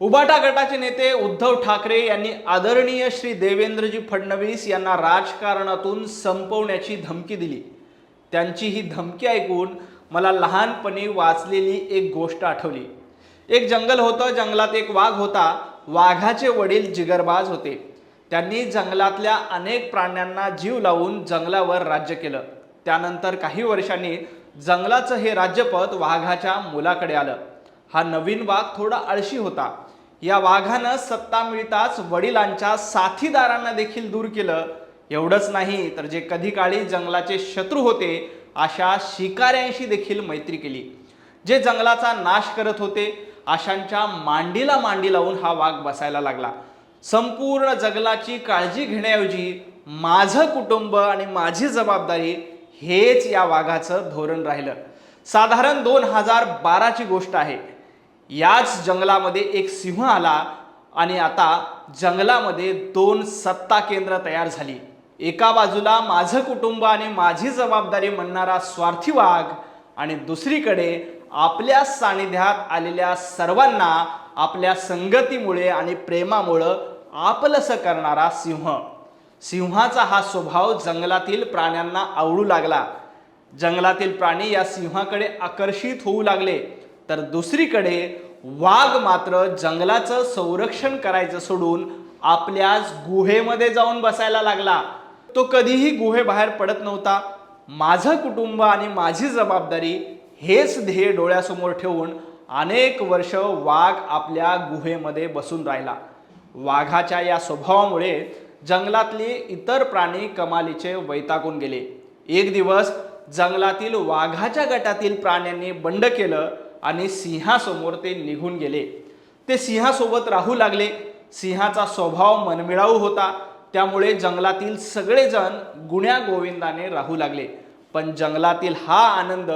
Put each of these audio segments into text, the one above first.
उबाटा गटाचे नेते उद्धव ठाकरे यांनी आदरणीय श्री देवेंद्रजी फडणवीस यांना राजकारणातून संपवण्याची धमकी दिली. त्यांची ही धमकी ऐकून मला लहानपणी वाचलेली एक गोष्ट आठवली. एक जंगल होतं जंगलात एक वाघ होता. वाघाचे वडील जिगरबाज होते. त्यांनी जंगलातल्या अनेक प्राण्यांना जीव लावून जंगलावर राज्य केलं. त्यानंतर काही वर्षांनी जंगलाचं हे राज्यपद वाघाच्या मुलाकडे आलं. हा नवीन वाघ थोडा आळशी होता. या वाघानं सत्ता मिळताच वडिलांच्या साथीदारांना देखील दूर केलं. एवढंच नाही तर जे कधी काळी जंगलाचे शत्रू होते अशा शिकाऱ्यांशी देखील मैत्री केली. जे जंगलाचा नाश करत होते अशांच्या मांडीला मांडी लावून हा वाघ बसायला लागला. संपूर्ण जंगलाची काळजी घेण्याऐवजी माझं कुटुंब आणि माझी जबाबदारी हेच या वाघाचं धोरण राहिलं. साधारण दोन हजार बाराची गोष्ट आहे. याच जंगलामध्ये एक सिंह आला आणि आता जंगलामध्ये दोन सत्ता केंद्र तयार झाली. एका बाजूला माझं कुटुंब आणि माझी जबाबदारी म्हणणारा स्वार्थी वाघ आणि दुसरीकडे आपल्या सानिध्यात आलेल्या सर्वांना आपल्या संगतीमुळे आणि प्रेमामुळं आपलंसं करणारा सिंह. सिंहाचा हा स्वभाव जंगलातील प्राण्यांना आवडू लागला. जंगलातील प्राणी या सिंहाकडे आकर्षित होऊ लागले. तर दुसरीकडे वाघ मात्र जंगलाचं संरक्षण करायचं सोडून आपल्याच गुहेमध्ये जाऊन बसायला लागला. तो कधीही गुहेबाहेर पडत नव्हता. माझं कुटुंब आणि माझी जबाबदारी हेच ध्येय डोळ्यासमोर ठेवून अनेक वर्ष वाघ आपल्या गुहेमध्ये बसून राहिला. वाघाच्या या स्वभावामुळे जंगलातले इतर प्राणी कमालीचे वैतागून गेले. एक दिवस जंगलातील वाघाच्या गटातील प्राण्यांनी बंड केलं. आणि सिंहासमोर ते निघून गेले. ते सिंहासोबत राहू लागले. सिंहाचा स्वभाव मनमिळाऊ होता. त्यामुळे जंगलातील सगळेजण गुण्या गोविंदाने राहू लागले. पण जंगलातील हा आनंद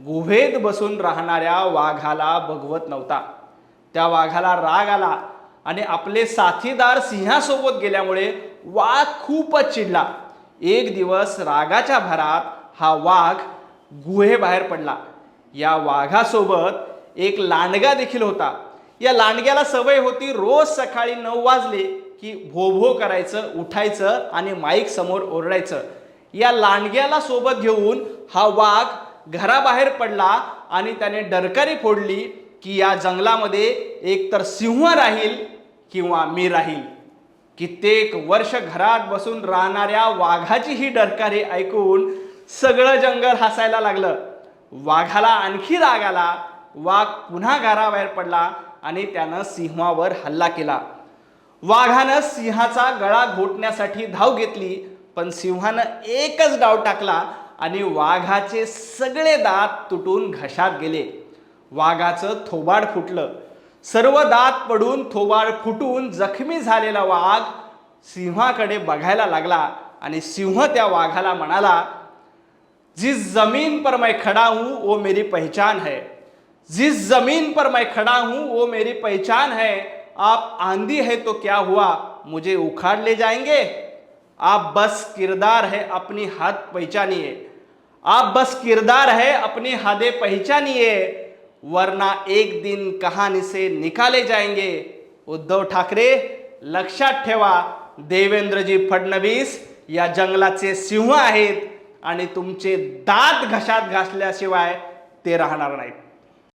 गुहेत बसून राहणाऱ्या वाघाला भगवत नव्हता. त्या वाघाला राग आला आणि आपले साथीदार सिंहासोबत गेल्यामुळे वाघ खूपच चिडला. एक दिवस रागाच्या भरात हा वाघ गुहेबाहेर पडला. या वाघासोबत एक लांडगा देखील होता. या लांडग्याला सवय होती रोज सकाळी नऊ वाजले की भो भो करायचं उठायचं आणि माईक समोर ओरडायचं. या लांडग्याला सोबत घेऊन हा वाघ घराबाहेर पडला आणि त्याने डरकारी फोडली की या जंगलामध्ये एकतर सिंह राहील किंवा मी राहील. कित्येक वर्ष घरात बसून राहणाऱ्या वाघाची ही डरकारी ऐकून सगळं जंगल हसायला लागलं. वाघाला आणखी राग आला वाघ पुन्हा घराबाहेर पडला आणि त्यानं सिंहावर हल्ला केला. वाघानं सिंहाचा गळा घोटण्यासाठी धाव घेतली पण सिंहानं एकच डाव टाकला आणि वाघाचे सगळे दात तुटून घशात गेले. वाघाचं थोबाड फुटलं. सर्व दात पडून थोबाड फुटून जखमी झालेला वाघ सिंहाकडे बघायला लागला आणि सिंह त्या वाघाला म्हणाला जिस ज़मीन पर मैं खड़ा हूँ, वो मेरी पहचान है। जिस ज़मीन पर मैं खड़ा हूँ, वो मेरी पहचान है। आप आंधी है तो क्या हुआ? मुझे उखाड़ ले जाएँगे? आप बस किरदार है, अपनी हद पहचानिए। आप बस किरदार है, अपनी हदें पहचानिए। वरना एक दिन कहानी से निकाले जाएँगे। उद्धव ठाकरे, लक्षात ठेवा, देवेंद्रजी फडणवीस या जंगलाचे सिंह आहेत। आणि तुमचे दात घशात घासल्याशिवाय ते राहणार नाहीत.